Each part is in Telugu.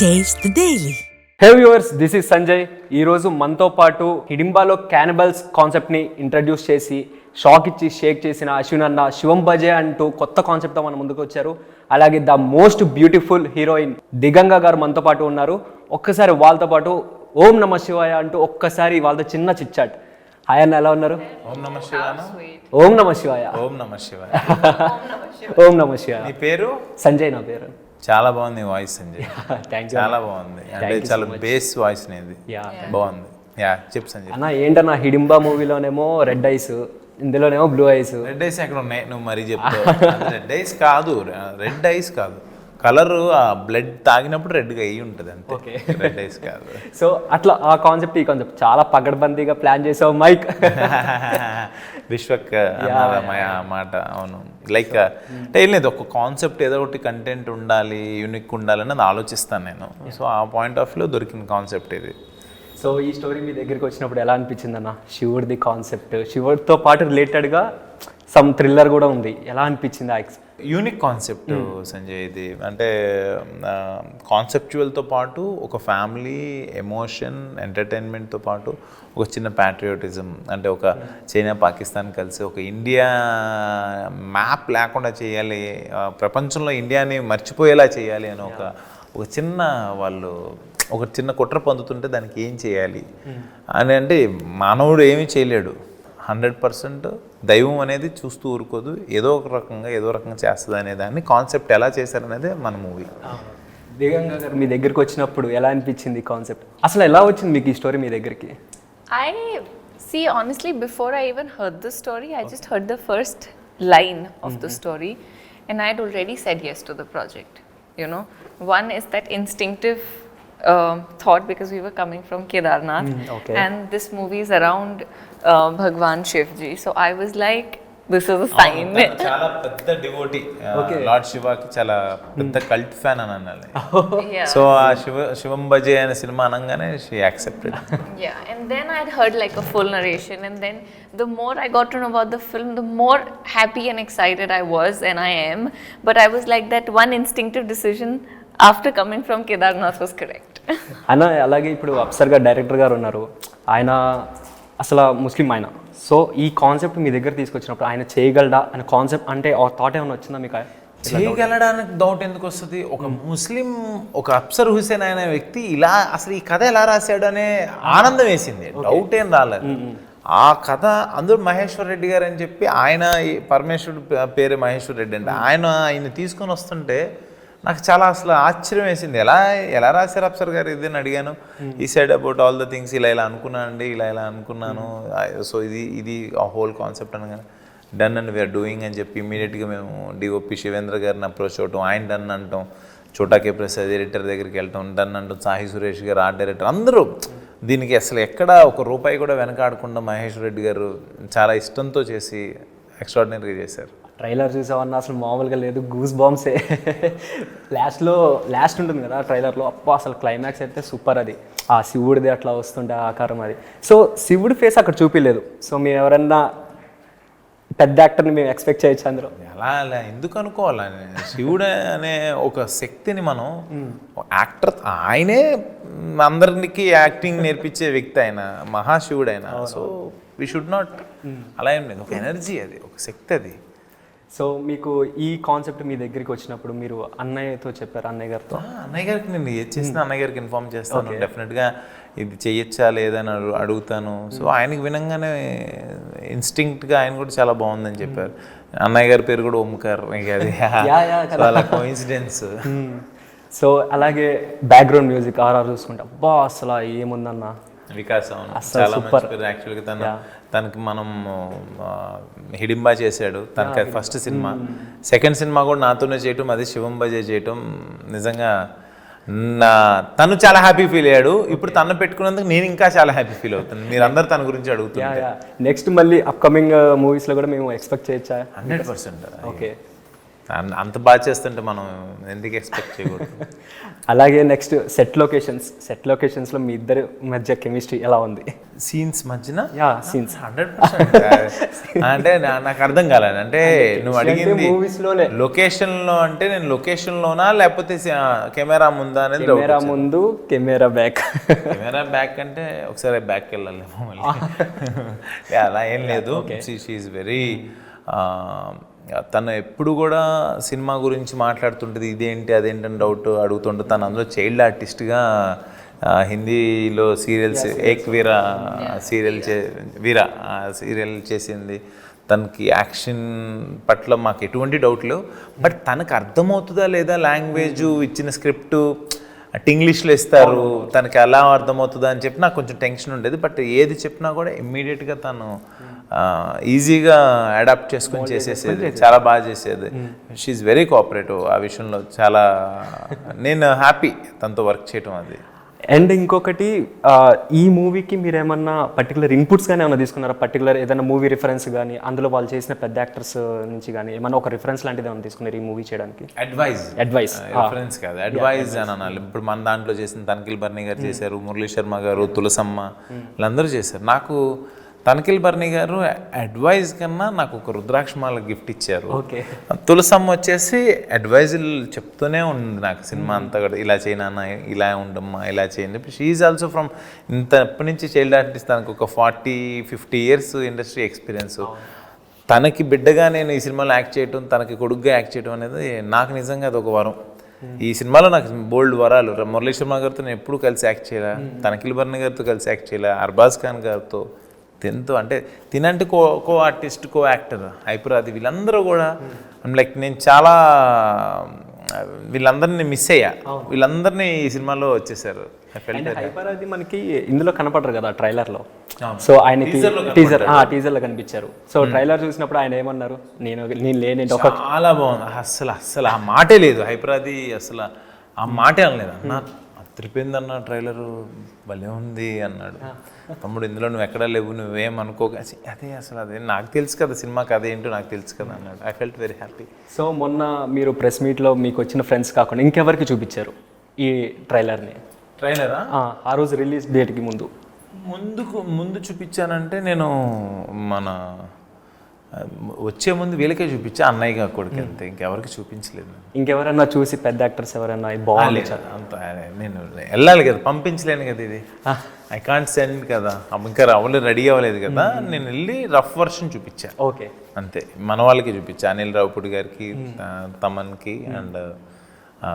Taste daily hey viewers this is Sanjay ఈరోజు మనతో పాటు హిడింబాలో క్యానిబల్స్ కాన్సెప్ట్ని ఇంట్రడ్యూస్ చేసి షాక్ ఇచ్చి షేక్ చేసిన అశ్విన్ అన్న శివం భజే అంటూ కొత్త కాన్సెప్ట్తో మన ముందుకు వచ్చారు అలాగే the most beautiful heroine Digangana గారు మనతో పాటు ఉన్నారు ఒక్కసారి వాళ్ళతో పాటు ఓం నమ శివాయ అంటూ ఒక్కసారి వాళ్ళతో చిన్న చిచ్చాట్ హాయ్ అన్న ఎలా ఉన్నారు ఓం నమ శివాయ ఓం నమ శివాయ ఓం నమ శివాయ ఓం నమ శివాయ పేరు సంజయ్ నా పేరు చాలా బాగుంది వాయిస్ సంజయ్ చాలా బాగుంది అంటే చాలా బేస్ వాయిస్ అనేది బాగుంది యా చెప్పు సంజయ్ అన్న ఏంటన్నా హిడింబా మూవీలోనేమో రెడ్ ఐస్ ఇందులోనేమో బ్లూ ఐస్ రెడ్ ఐస్ ఎక్కడ ఉన్నాయి నువ్వు మరీ చెప్తావు రెడ్ ఐస్ కాదు రెడ్ ఐస్ కాదు కలర్ ఆ బ్లడ్ తాగినప్పుడు రెడ్గా అయ్యి ఉంటుంది అంతే రెడ్ ఐస్ కాదు సో అట్లా ఆ కాన్సెప్ట్ ఈ కాన్సెప్ట్ చాలా పగడబందీగా ప్లాన్ చేసావు మైక్ విశ్వక్ మాట అవును లైక్ అంటే ఏం లేదు ఒక కాన్సెప్ట్ ఏదో ఒకటి కంటెంట్ ఉండాలి యూనిక్ ఉండాలి అన్నది ఆలోచిస్తాను నేను సో ఆ పాయింట్ ఆఫ్ వ్యూలో దొరికిన కాన్సెప్ట్ ఇది సో ఈ స్టోరీ మీ దగ్గరికి వచ్చినప్పుడు ఎలా అనిపించింది అన్న శివుడిది కాన్సెప్ట్ శివుడితో పాటు రిలేటెడ్గా సమ్ థ్రిల్లర్ కూడా ఉంది ఎలా అనిపించింది ఆ యూనిక్ కాన్సెప్ట్ hmm. సంజయ్ ఇది అంటే కాన్సెప్చువల్తో పాటు ఒక ఫ్యామిలీ ఎమోషన్ ఎంటర్టైన్మెంట్తో పాటు ఒక చిన్న ప్యాట్రియోటిజం అంటే ఒక hmm. చైనా పాకిస్తాన్ కలిసి ఒక ఇండియా మ్యాప్ లేకుండా చేయాలి ప్రపంచంలో ఇండియాని మర్చిపోయేలా చేయాలి అని ఒక ఒక చిన్న వాళ్ళు ఒక చిన్న కుట్ర పొందుతుంటే దానికి ఏం చేయాలి hmm. అని అంటే మానవుడు ఏమీ చేయలేడు హండ్రెడ్ పర్సెంట్ దైవం అనేది చూస్తూ ఊరుకోదు ఏదో ఒక రకంగా ఏదో రకంగా చేస్తుంది అనే దాన్ని కాన్సెప్ట్ ఎలా చేశారనేది మన మూవీ దేవంగా గారు మీ దగ్గరికి వచ్చినప్పుడు ఎలా అనిపించింది కాన్సెప్ట్ అసలు ఎలా వచ్చింది మీకు ఈ స్టోరీ మీ దగ్గరికి I see honestly before I even heard the story I just heard the first line of the story and I already said yes to the project you know one is that instinctive Um, thought because we were coming from Kedar Nath, hmm, and this movie is around uh, Bhagwan Shivji. So I was like, this is a oh, sign. Oh, chala Pitta devotee. Uh, Lord Shiva ki chala Pitta mm. cult fan ananale. yeah. So uh, Shiva, Shivam Bhaji and cinema anangane, she accepted. yeah. And then i had heard like a full narration and then the more I got to know about the film, the more happy and excited I was and I am. But I was like that one instinctive decision after coming from Kedar Nath was correct. ఆయన అలాగే ఇప్పుడు అప్సర్ గారు డైరెక్టర్ గారు ఉన్నారు ఆయన అసలు ముస్లిం ఆయన సో ఈ కాన్సెప్ట్ మీ దగ్గర తీసుకొచ్చినప్పుడు ఆయన చేయగలడా అనే కాన్సెప్ట్ అంటే ఆ థాట్ ఏమైనా వచ్చిందా మీకు చేయగలడానికి డౌట్ ఎందుకు వస్తుంది ఒక hmm. ముస్లిం ఒక అప్సర్ హుసేన్ అనే వ్యక్తి ఇలా అసలు ఈ కథ ఎలా రాశాడు అనే ఆనందం వేసింది డౌట్ ఏం రాలేదు hmm, hmm. ఆ కథ అందరూ మహేశ్వర్ రెడ్డి గారు అని చెప్పి ఆయన పరమేశ్వరుడు పేరు మహేశ్వర్ రెడ్డి అంటే ఆయన ఆయన తీసుకొని వస్తుంటే నాకు చాలా అసలు ఆశ్చర్యం వేసింది ఎలా ఎలా రాశారు అప్సర్ గారు ఇది అని అడిగాను ఈ side about all the things ఇలా ఇలా అనుకున్నాను అండి ఇలా ఇలా అనుకున్నాను సో hmm. ఇది ఇది ఆ హోల్ కాన్సెప్ట్ అనగా డన్ అండ్ వీఆర్ డూయింగ్ అని చెప్పి ఇమీడియట్గా మేము డిఓపి శివేంద్ర గారిని అప్రోచ్ అవటం ఆయన డన్ అంటాం చోటాకే ప్రసాద్ డైరెక్టర్ దగ్గరికి వెళ్ళటం డన్ అంటాం సాహి సురేష్ గారు ఆర్ట్ డైరెక్టర్ అందరూ దీనికి అసలు ఎక్కడ ఒక రూపాయి కూడా వెనకాడకుండా మహేష్ రెడ్డి గారు చాలా ఇష్టంతో చేసి ఎక్స్ట్రాడినరీగా చేశారు ట్రైలర్ చూసామన్నా అసలు మామూలుగా లేదు గూస్ బాంబ్సే లాస్ట్లో లాస్ట్ ఉంటుంది కదా ట్రైలర్లో అప్ప అసలు క్లైమాక్స్ అయితే సూపర్ అది ఆ శివుడిది అట్లా వస్తుంటే ఆకారం అది సో శివుడి ఫేస్ అక్కడ చూపించలేదు సో మేము ఎవరన్నా పెద్ద యాక్టర్ని మేము ఎక్స్పెక్ట్ చేయొచ్చు అందులో అలా అలా ఎందుకు అనుకోవాలి శివుడు అనే ఒక శక్తిని మనం యాక్టర్ hmm. ఆయనే అందరికి యాక్టింగ్ నేర్పించే వ్యక్తి ఆయన మహాశివుడు ఆయన సో వీ షుడ్ నాట్ అలా ఏం లేదు ఒక ఎనర్జీ అది ఒక శక్తి అది సో మీకు ఈ కాన్సెప్ట్ మీ దగ్గరికి వచ్చినప్పుడు మీరు అన్నయ్యతో చెప్పారు అన్నయ్య గారితో అన్నయ్య గారికి నేను ఏది చేసిన hmm. అన్నయ్య గారికి ఇన్ఫార్మ్ చేస్తాను డెఫినెట్గా ఇది చేయొచ్చా లేదని అడుగుతాను సో hmm. ఆయనకి వినంగానే ఇన్స్టింక్ట్గా ఆయన కూడా చాలా బాగుందని చెప్పారు అన్నయ్య గారి పేరు కూడా ఒమ్ముకారు అది చాలా కోయిన్సిడెన్స్ సో అలాగే బ్యాక్గ్రౌండ్ మ్యూజిక్ ఆర్ఆర్ చూసుకుంటే అబ్బా అసలు ఏముందన్నా వికాసం చాలా సూపర్ యాక్చువల్గా తను తనకి మనం హిడింబా చేశాడు తనకి ఫస్ట్ సినిమా సెకండ్ సినిమా కూడా నాతోనే చేయటం అది శివంబజే చేయటం నిజంగా నా తను చాలా హ్యాపీ ఫీల్ అయ్యాడు ఇప్పుడు తను పెట్టుకున్నందుకు నేను ఇంకా చాలా హ్యాపీ ఫీల్ అవుతాను మీరు అందరు తన గురించి అడుగుతున్నారు నెక్స్ట్ మళ్ళీ అప్కమింగ్ లో కూడా మేము ఎక్స్పెక్ట్ చేయొచ్చా హండ్రెడ్ పర్సెంట్ ఓకే అంత బాగా చేస్తుంటే మనం ఎందుకు ఎక్స్పెక్ట్ చేయకూడదు అలాగే నెక్స్ట్ సెట్ లొకేషన్స్ సెట్ లొకేషన్స్లో మీ ఇద్దరి మధ్య కెమిస్ట్రీ ఎలా ఉంది సీన్స్ మధ్యన యా సీన్స్ హండ్రెడ్ అంటే నాకు అర్థం కాలేదు అంటే నువ్వు అడిగింది మూవీస్లోనే లొకేషన్లో అంటే నేను లొకేషన్లోనా లేకపోతే కెమెరా ముందా అనేది కెమెరా ముందు కెమెరా బ్యాక్ కెమెరా బ్యాక్ అంటే ఒకసారి బ్యాక్ వెళ్ళాలి అలా ఏం లేదు షీఈ్ వెరీ తను ఎప్పుడు కూడా సినిమా గురించి మాట్లాడుతుంటుంది ఇదేంటి అదేంటని డౌట్ అడుగుతుంటుంది తను అందులో చైల్డ్ ఆర్టిస్ట్గా హిందీలో సీరియల్స్ ఏక్ వీరా సీరియల్ చే వీరా సీరియల్ చేసింది తనకి యాక్షన్ పట్ల మాకు ఎటువంటి డౌట్ లేవు బట్ తనకు అర్థమవుతుందా లేదా లాంగ్వేజు ఇచ్చిన స్క్రిప్ట్ ఇంగ్లీష్లో ఇస్తారు తనకి ఎలా అర్థమవుతుంది అని చెప్పి నాకు కొంచెం టెన్షన్ ఉండేది బట్ ఏది చెప్పినా కూడా ఇమ్మీడియట్గా తను ఈజీగా అడాప్ట్ చేసుకొని చేసేసేది చాలా బాగా చేసేది షీఈ్ వెరీ కోఆపరేటివ్ ఆ విషయంలో చాలా నేను హ్యాపీ తనతో వర్క్ చేయటం అది అండ్ ఇంకొకటి ఈ మూవీకి మీరు ఏమన్నా పర్టికులర్ ఇన్పుట్స్ కానీ ఏమైనా తీసుకున్నారా పర్టికులర్ ఏదైనా మూవీ రిఫరెన్స్ కానీ అందులో వాళ్ళు చేసిన పెద్ద యాక్టర్స్ నుంచి కానీ ఏమైనా ఒక రిఫరెన్స్ లాంటిది ఏమైనా తీసుకున్నారు ఈ మూవీ చేయడానికి అడ్వైజ్ అడ్వైస్ రిఫరెన్స్ కాదు అడ్వైజ్ అని అనాలి ఇప్పుడు మన దాంట్లో చేసిన తనకిల్ బర్ణి గారు hmm. చేశారు మురళీ శర్మ గారు తులసమ్మ hmm. వీళ్ళందరూ చేశారు నాకు తనకిల్ బర్ని గారు అడ్వైజ్ కన్నా నాకు ఒక రుద్రాక్షమాల గిఫ్ట్ ఇచ్చారు ఓకే తులసమ్మ వచ్చేసి అడ్వైజులు చెప్తూనే ఉంది నాకు సినిమా అంతా కూడా ఇలా చేయనా ఇలా ఉండమ్మా ఇలా చేయండి షీఈ్ ఆల్సో ఫ్రమ్ ఎప్పటి నుంచి చైల్డ్ ఆర్టిస్ట్ తనకు ఒక forty fifty years industry experience తనకి బిడ్డగా నేను ఈ సినిమాలో యాక్ట్ చేయటం తనకి కొడుగ్గా యాక్ట్ చేయడం అనేది నాకు నిజంగా అది ఒక వరం ఈ సినిమాలో నాకు బోల్డ్ వరాలు మురళీ శర్మ గారితో నేను ఎప్పుడు కలిసి యాక్ట్ చేయాలా తనకిల్ బర్ని గారితో కలిసి యాక్ట్ చేయాలా అర్బాజ్ ఖాన్ గారితో టెన్త్ అంటే తినంటే co co artist co actor హైపురాది వీళ్ళందరూ కూడా లైక్ నేను చాలా వీళ్ళందరినీ మిస్ అయ్యా వీళ్ళందరినీ ఈ సినిమాలో వచ్చేసారు హైపరాది మనకి ఇందులో కనపడరు కదా ట్రైలర్లో సో ఆయన టీజర్ టీజర్లో కనిపించారు సో hmm. ట్రైలర్ చూసినప్పుడు ఆయన ఏమన్నారు నేను నేను లేని చాలా బాగుంది అసలు అసలు ఆ మాటే లేదు హైపరాది అసలు ఆ మాటే అనలేదు hmm. అన్న త్రిపేంద్ అన్న ట్రైలర్ భలే ఉంది అన్నాడు తమ్ముడు ఇందులో నువ్వు ఎక్కడా లేవు నువ్వేం అనుకో అదే అసలు అదే నాకు తెలుసు కదా సినిమాకి అదేంటో నాకు తెలుసు కదా అన్నాడు I felt very happy so మొన్న మీరు ప్రెస్ మీట్లో మీకు వచ్చిన ఫ్రెండ్స్ కాకుండా ఇంకెవరికి చూపించారు ఈ ట్రైలర్ని ట్రైలరా ఆ రోజు రిలీజ్ డేట్కి ముందు ముందుకు ముందు చూపించానంటే నేను మన వచ్చే ముందు వీళ్ళకే చూపించా అన్నయ్య కొడుకు అంతే ఇంకెవరికి చూపించలేదు ఇంకెవరన్నా చూసి పెద్ద యాక్టర్స్ ఎవరన్నా బాగాలి అంత నేను వెళ్ళాలి కదా పంపించలేను కదా ఇది ఐ కాంట్ సెండ్ కదా ఇంకా రావాలి రెడీ అవ్వలేదు కదా నేను వెళ్ళి రఫ్ వర్షన్ చూపించా ఓకే అంతే మన వాళ్ళకి చూపించా అనిల్ రావుపూడి గారికి తమన్కి అండ్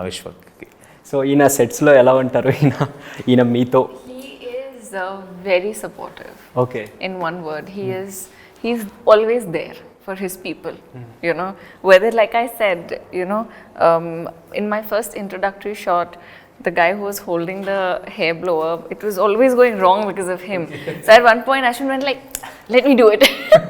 విశ్వక్కి సో ఈయన సెట్స్లో ఎలా ఉంటారు ఈయన ఈయన మీతో very supportive uh, okay in one word he is he's always there for his people mm. you know whether like i said you know um, in my first introductory shot the guy who was holding the hair blower, it was always going wrong because of him. so at one point, Ashwin went like, "Let me do it."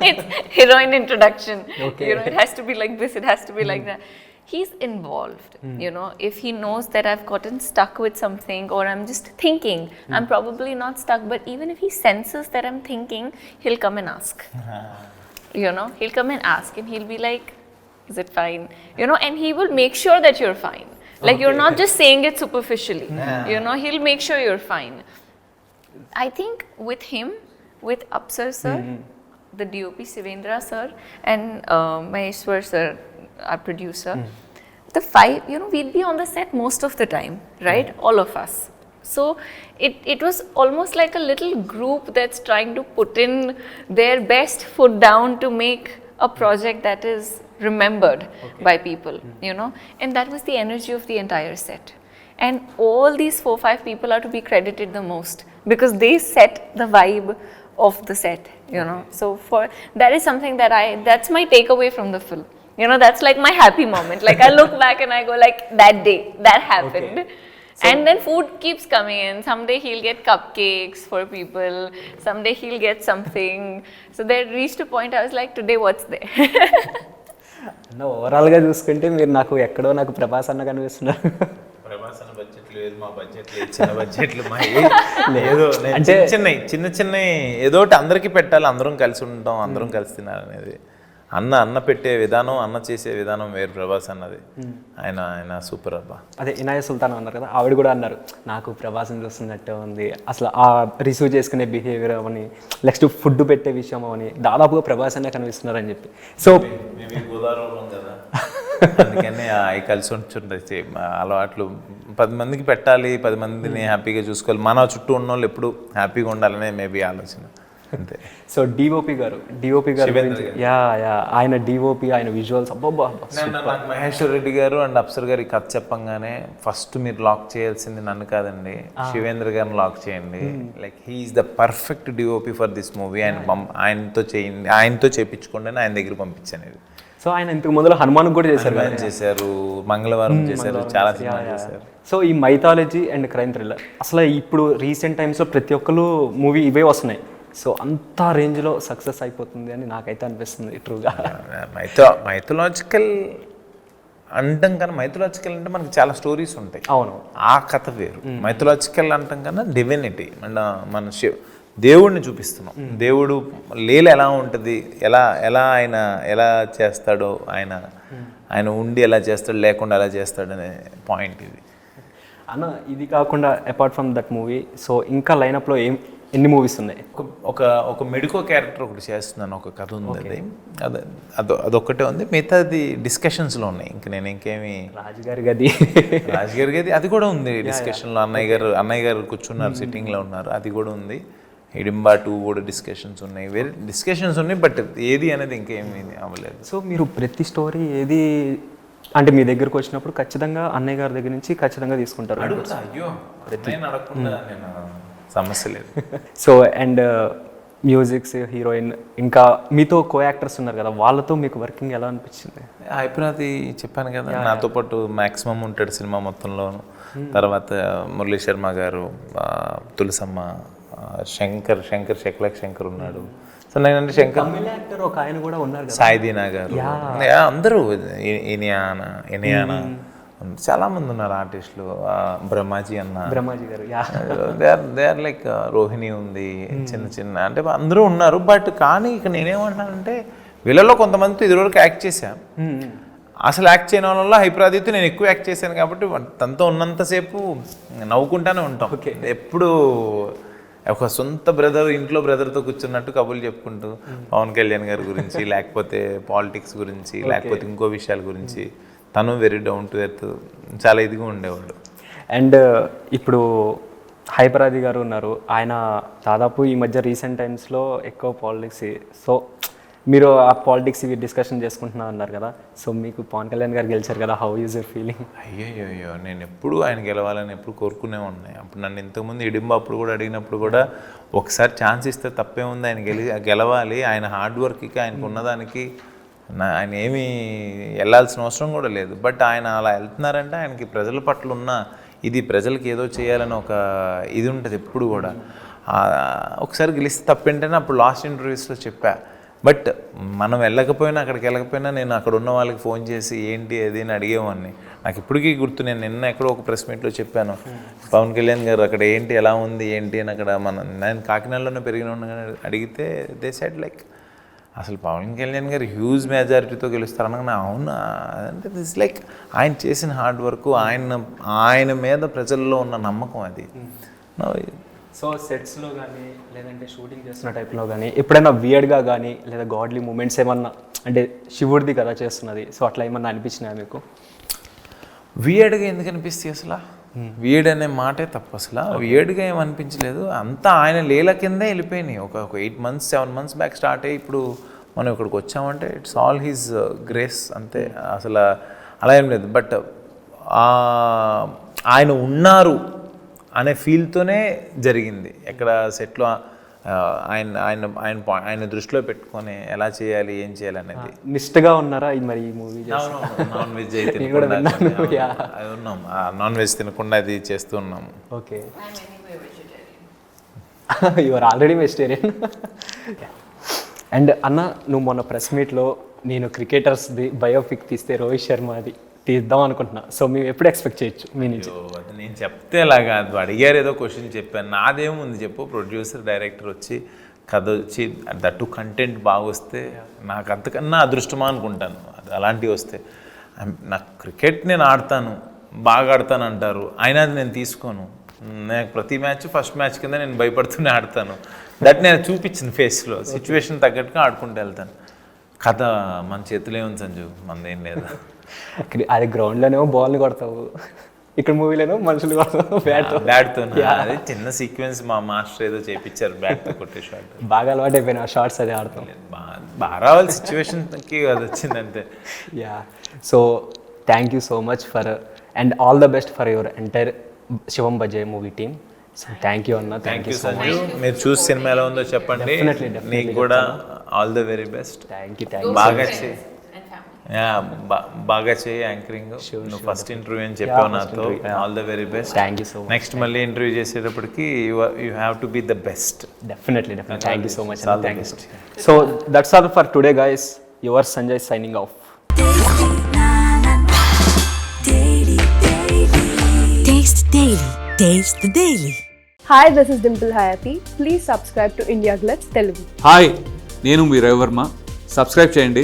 it's heroin introduction. Okay. You know, it has to be like this. It has to be mm. like hmm. that he's involved mm. you know if he knows that i've gotten stuck with something or i'm just thinking mm. i'm hmm. probably not stuck but even if he senses that i'm thinking he'll come and ask you know he'll come and ask and he'll be like is it fine you know and he will make sure that you're fine like okay. you're not just saying it superficially you know he'll make sure you're fine i think with him with upsar sir mm-hmm. the dop Sivendra sir and uh, maheshwar sir our producer, mm. the five, you know, we'd be on the set most of the time, right? Mm. All of us. So it, it was almost like a little group that's trying to put in their best foot down to make a project that is remembered okay. by people, mm. you know, and that was the energy of the entire set. And all these four, five people are to be credited the most because they set the vibe of the set, you know. So for that is something that I that's my takeaway from the film. you know that's like my happy moment like i look back and i go like that day that happened okay. so and then food keeps coming in someday he'll get cupcakes for people someday he'll get something so they reached a point i was like today what's there అన్న ఓవరాల్గా చూసుకుంటే మీరు నాకు ఎక్కడో నాకు ప్రభాస్ అన్న కనిపిస్తున్నారు ప్రభాస్ అన్న బడ్జెట్ లేదు మా బడ్జెట్ లేదు చిన్న బడ్జెట్లు మా లేదు అంటే చిన్న చిన్న చిన్న ఏదో ఒకటి అందరికీ పెట్టాలి అందరం కలిసి ఉంటాం అందరం కలిసి తినాలనేది అన్న అన్న పెట్టే విధానం అన్న చేసే విధానం వేరు ప్రభాస్ అన్నది ఆయన ఆయన సూపర్ అబ్బా అదే ఇనాయ సుల్తాన్ అన్నారు కదా ఆవిడ కూడా అన్నారు నాకు ప్రభాసం చూస్తున్నట్టు ఉంది అసలు ఆ రిసీవ్ చేసుకునే బిహేవియర్ అవని నెక్స్ట్ ఫుడ్ పెట్టే విషయం అవని దాదాపుగా ప్రభాస్ అనే కనిపిస్తున్నారు అని చెప్పి సో అందుకనే అవి కలిసి ఉంటుండే అలవాట్లు పది మందికి పెట్టాలి పది మందిని హ్యాపీగా చూసుకోవాలి మన చుట్టూ ఉన్న వాళ్ళు ఎప్పుడు హ్యాపీగా ఉండాలనే మేబీ ఆలోచన అంతే సో డిఓపి గారు డిఓపి గారు యా యా ఆయన డిఓపి ఆయన విజువల్స్ అబ్బబ్బా మహేశ్వర్ రెడ్డి గారు అండ్ అప్సర్ గారి కథ చెప్పంగానే ఫస్ట్ మీరు లాక్ చేయాల్సింది నన్ను కాదండి శివేంద్ర గారిని లాక్ చేయండి like he's the perfect DOP for this movie ఆయన ఆయనతో చేయండి ఆయనతో చేయించుకోండి ఆయన దగ్గర పంపించాను సో ఆయన ఇంతకు ముందు హనుమాన్ కూడా చేశారు చేశారు మంగళవారం hmm, చేశారు చాలా చేశారు సో ఈ మైథాలజీ అండ్ క్రైమ్ థ్రిల్లర్ అసలు ఇప్పుడు రీసెంట్ టైమ్స్లో ప్రతి ఒక్కరు మూవీ ఇవే వస్తున్నాయి సో అంత రేంజ్లో సక్సెస్ అయిపోతుంది అని నాకైతే అనిపిస్తుంది ట్రూగా మైథో మైథలాజికల్ అంటాం కానీ మైథలాజికల్ అంటే మనకి చాలా స్టోరీస్ ఉంటాయి అవును ఆ కథ వేరు మైథలాజికల్ అంటాం కన్నా డివినిటీ మన మన శివ దేవుడిని చూపిస్తున్నాం దేవుడు లీల ఎలా ఉంటుంది ఎలా ఎలా ఆయన ఎలా చేస్తాడో ఆయన ఆయన ఉండి ఎలా చేస్తాడు లేకుండా ఎలా అనే పాయింట్ ఇది అన్న ఇది కాకుండా apart from that movie so ఇంకా లైనప్లో ఏం ఎన్ని మూవీస్ ఉన్నాయి ఒక ఒక మెడికో క్యారెక్టర్ ఒకటి చేస్తున్నాను ఒక కథ ఉంది అది అది అదొక్కటే ఉంది మిగతాది డిస్కషన్స్లో ఉన్నాయి ఇంక నేను ఇంకేమి రాజుగారి గది రాజుగారి గది అది కూడా ఉంది డిస్కషన్లో అన్నయ్య గారు అన్నయ్య గారు కూర్చున్నారు సిట్టింగ్లో ఉన్నారు అది కూడా ఉంది హిడింబా టూ కూడా డిస్కషన్స్ ఉన్నాయి వేరే డిస్కషన్స్ ఉన్నాయి బట్ ఏది అనేది ఇంకేమీ అవ్వలేదు సో మీరు ప్రతి స్టోరీ ఏది అంటే మీ దగ్గరకు వచ్చినప్పుడు ఖచ్చితంగా అన్నయ్య గారి దగ్గర నుంచి ఖచ్చితంగా తీసుకుంటారు అయ్యో ప్రతి అడగకుండా నేను సమస్య లేదు సో అండ్ మ్యూజిక్స్ హీరోయిన్ ఇంకా మీతో కో యాక్టర్స్ ఉన్నారు కదా వాళ్ళతో మీకు వర్కింగ్ ఎలా అనిపించింది అయిపోయినది చెప్పాను కదా నాతో పాటు మ్యాక్సిమం ఉంటాడు సినిమా మొత్తంలోను hmm. తర్వాత uh, మురళీ శర్మ గారు తులసమ్మ శంకర్ శంకర్ శక్లక్ శంకర్ ఉన్నాడు సో hmm. నేనంటే శంకర్ యాక్టర్ ఒక ఆయన కూడా ఉన్నారు సాయిదీనా గారు అందరూ ఇనియానా ఇనియానా hmm. చాలామంది ఉన్నారు ఆర్టిస్టులు బ్రహ్మాజీ అన్న బ్రహ్మాజీ గారు they are they are like Rohini ఉంది hmm. చిన్న చిన్న అంటే అందరూ ఉన్నారు బట్ కానీ ఇక నేనేమంటానంటే వీళ్ళలో కొంతమంది ఇదివరకు యాక్ట్ చేశాను hmm, hmm. అసలు యాక్ట్ చేయడం వల్ల హైప్రాదిత్తు నేను ఎక్కువ యాక్ట్ చేశాను కాబట్టి తనతో ఉన్నంతసేపు నవ్వుకుంటానే ఉంటాం ఎప్పుడు ఒక సొంత బ్రదర్ ఇంట్లో బ్రదర్తో కూర్చున్నట్టు కబుర్లు చెప్పుకుంటూ పవన్ కళ్యాణ్ గారి గురించి లేకపోతే పాలిటిక్స్ గురించి లేకపోతే ఇంకో విషయాల గురించి తను వెరీ డౌన్ టు ఎర్త్ చాలా ఇదిగా ఉండేవాడు అండ్ uh, ఇప్పుడు హైపరాది గారు ఉన్నారు ఆయన దాదాపు ఈ మధ్య రీసెంట్ టైమ్స్లో ఎక్కువ పాలిటిక్స్ సో మీరు ఆ పాలిటిక్స్ ఇవి డిస్కషన్ చేసుకుంటున్నా అన్నారు కదా సో మీకు పవన్ కళ్యాణ్ గారు గెలిచారు కదా హౌ యూజ్ యూర్ ఫీలింగ్ అయ్యో అయ్యో నేను ఎప్పుడు ఆయన గెలవాలని ఎప్పుడు కోరుకునే ఉన్నాయి అప్పుడు నన్ను ఇంతకుముందు అప్పుడు కూడా అడిగినప్పుడు కూడా ఒకసారి ఛాన్స్ ఇస్తే తప్పే ఉంది ఆయన గెలి గెలవాలి ఆయన హార్డ్ వర్క్కి ఆయనకు ఉన్నదానికి నా ఆయన ఏమీ వెళ్ళాల్సిన అవసరం కూడా లేదు బట్ ఆయన అలా వెళ్తున్నారంటే ఆయనకి ప్రజల పట్ల ఉన్న ఇది ప్రజలకి ఏదో చేయాలని ఒక ఇది ఉంటుంది ఎప్పుడు కూడా ఒకసారి గెలిస్తే తప్పేంటనే అప్పుడు లాస్ట్ ఇంటర్వ్యూస్లో చెప్పా బట్ మనం వెళ్ళకపోయినా అక్కడికి వెళ్ళకపోయినా నేను అక్కడ ఉన్న వాళ్ళకి ఫోన్ చేసి ఏంటి అది అని అడిగేవాడిని నాకు ఇప్పటికీ గుర్తు నేను నిన్న ఎక్కడో ఒక ప్రెస్ మీట్లో చెప్పాను పవన్ కళ్యాణ్ గారు అక్కడ ఏంటి ఎలా ఉంది ఏంటి అని అక్కడ మన నేను కాకినాడలోనే పెరిగిన అడిగితే దే సైడ్ లైక్ అసలు పవన్ కళ్యాణ్ గారు హ్యూజ్ మెజారిటీతో గెలుస్తారనగా అవునా అంటే దిస్ లైక్ ఆయన చేసిన హార్డ్ వర్క్ ఆయన ఆయన మీద ప్రజల్లో ఉన్న నమ్మకం అది సో సెట్స్లో కానీ లేదంటే షూటింగ్ చేస్తున్న టైప్లో కానీ ఎప్పుడైనా వియర్డ్గా కానీ లేదా గాడ్లీ మూమెంట్స్ ఏమన్నా అంటే శివుడిది కదా చేస్తున్నది సో అట్లా ఏమన్నా అనిపించినాయి మీకు వియర్డ్గా ఎందుకు అనిపిస్తుంది అసలు వీడనే మాటే తప్పు అసలు వీడుగా ఏమనిపించలేదు అంతా ఆయన లీల కిందే వెళ్ళిపోయినాయి ఒక ఒక eight months seven months back start అయ్యి ఇప్పుడు మనం ఇక్కడికి వచ్చామంటే it's all his grace uh, అంతే అసలు అలా ఏం లేదు బట్ ఆయన ఉన్నారు అనే ఫీల్తోనే జరిగింది ఎక్కడ సెట్లో ఆయన ఆయన ఆయన ఆయన దృష్టిలో పెట్టుకొని ఎలా చేయాలి ఏం చేయాలి అనేది నిష్టగా ఉన్నారా మరి ఈ మూవీ నాన్ వెజ్ అయితే ఉన్నాం నాన్ వెజ్ తినకుండా అది చేస్తూ ఉన్నాం okay you're already vegetarian and అన్న నువ్వు మొన్న ప్రెస్ మీట్లో నేను క్రికెటర్స్ది బయోపిక్ తీస్తే రోహిత్ శర్మ అది తీద్దాం అనుకుంటున్నా సో మేము ఎప్పుడు ఎక్స్పెక్ట్ చేయొచ్చు మీ నుంచి అది నేను చెప్తే లాగా అది అడిగారు ఏదో క్వశ్చన్ చెప్పాను నాదేముంది చెప్పు ప్రొడ్యూసర్ డైరెక్టర్ వచ్చి కథ వచ్చి దట్టు కంటెంట్ బాగా వస్తే నాకు అంతకన్నా అదృష్టమా అనుకుంటాను అది అలాంటివి వస్తే నాకు క్రికెట్ నేను ఆడతాను బాగా ఆడతాను అంటారు అయినా అది నేను తీసుకోను నాకు ప్రతి మ్యాచ్ ఫస్ట్ మ్యాచ్ కింద నేను భయపడుతూనే ఆడతాను దట్ నేను చూపించింది ఫేస్లో సిచ్యువేషన్ తగ్గట్టుగా ఆడుకుంటూ వెళ్తాను కథ మన చేతిలో ఉంది సంజు మనదేం లేదు అది గ్రౌండ్లోనేమో బాల్ని కొడతావు ఇక్కడ మూవీలోనూ మనుషులు బ్యాట్ అది చిన్న సీక్వెన్స్ మా మాస్టర్ ఏదో చేపించారు తో కొట్టే షాట్ బాగా అలవాటు అయిపోయినా షార్ట్స్ అది ఆడతాం బాగా రావాలి సిచ్యువేషన్కి అది వచ్చింది అంతే yeah so thank you so much for and all the best for your entire Shivam Bhaje movie team so thank you అన్న థ్యాంక్ యూ సో మచ్ మీరు చూసి సినిమా ఎలా ఉందో చెప్పండి నీకు కూడా all the very best thank you thank you బాగా బాగా చేయి యాంకరింగ్ నువ్వు ఫస్ట్ ఇంటర్వ్యూ అని చెప్పావు నాతో all the very best thank you so much next మళ్ళీ ఇంటర్వ్యూ చేసేటప్పటికి you have to be the best definitely thank you so much thank you so that's all for today guys your Sanjay signing off Taste Daily. Taste the Daily. Hi this is Dimple Hayathi please subscribe to India Glitz Telugu hi నేను మీ రవివర్మ సబ్స్క్రైబ్ చేయండి